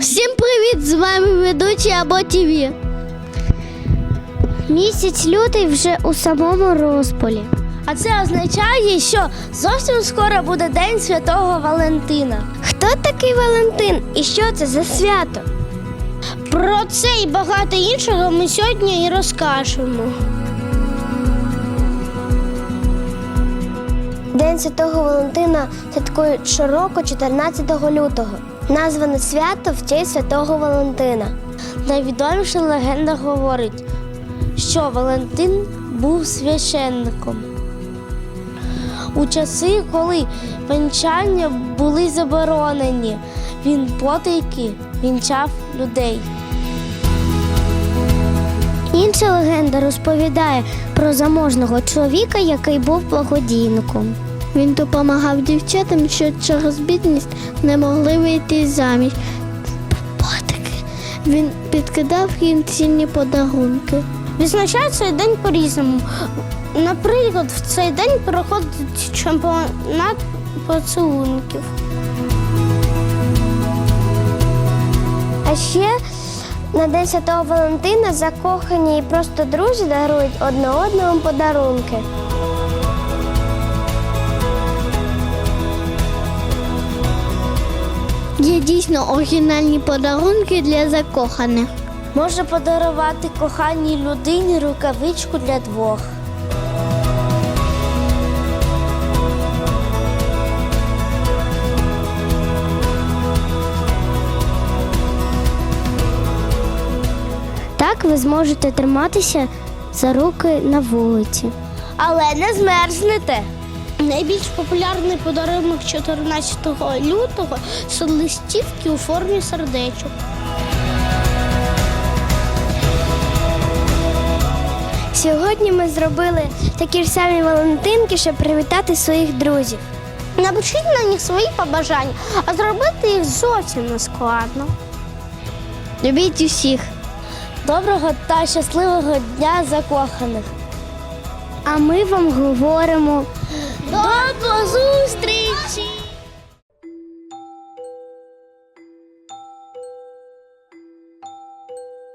Всім привіт! З вами ведучі або ТВ. Місяць лютий вже у самому розпалі. А це означає, що зовсім скоро буде День Святого Валентина. Хто такий Валентин і що це за свято? Про це і багато іншого ми сьогодні і розкажемо. День Святого Валентина святкують щороку 14 лютого. Назване свято в честь Святого Валентина. Найвідоміша легенда говорить, що Валентин був священником. У часи, коли вінчання були заборонені, він потайки вінчав людей. Інша легенда розповідає про заможного чоловіка, який був благодійником. Він допомагав дівчатам, що через бідність не могли вийти заміж. Він підкидав їм цінні подарунки. Відзначають цей день по-різному. Наприклад, в цей день проходить чемпіонат поцілунків. А ще на День Святого Валентина закохані і просто друзі дарують одне одному подарунки. Є дійсно оригінальні подарунки для закоханих. Можна подарувати коханій людині рукавичку для двох. Так ви зможете триматися за руки на вулиці. Але не змерзнете. Найбільш популярний подарунок 14 лютого це листівки у формі сердечок. Сьогодні ми зробили такі ж самі валентинки, щоб привітати своїх друзів. Напишіть на них свої побажання, а зробити їх зовсім не складно. Любіть усіх. Доброго та щасливого дня закоханих. А ми вам говоримо До зустрічі!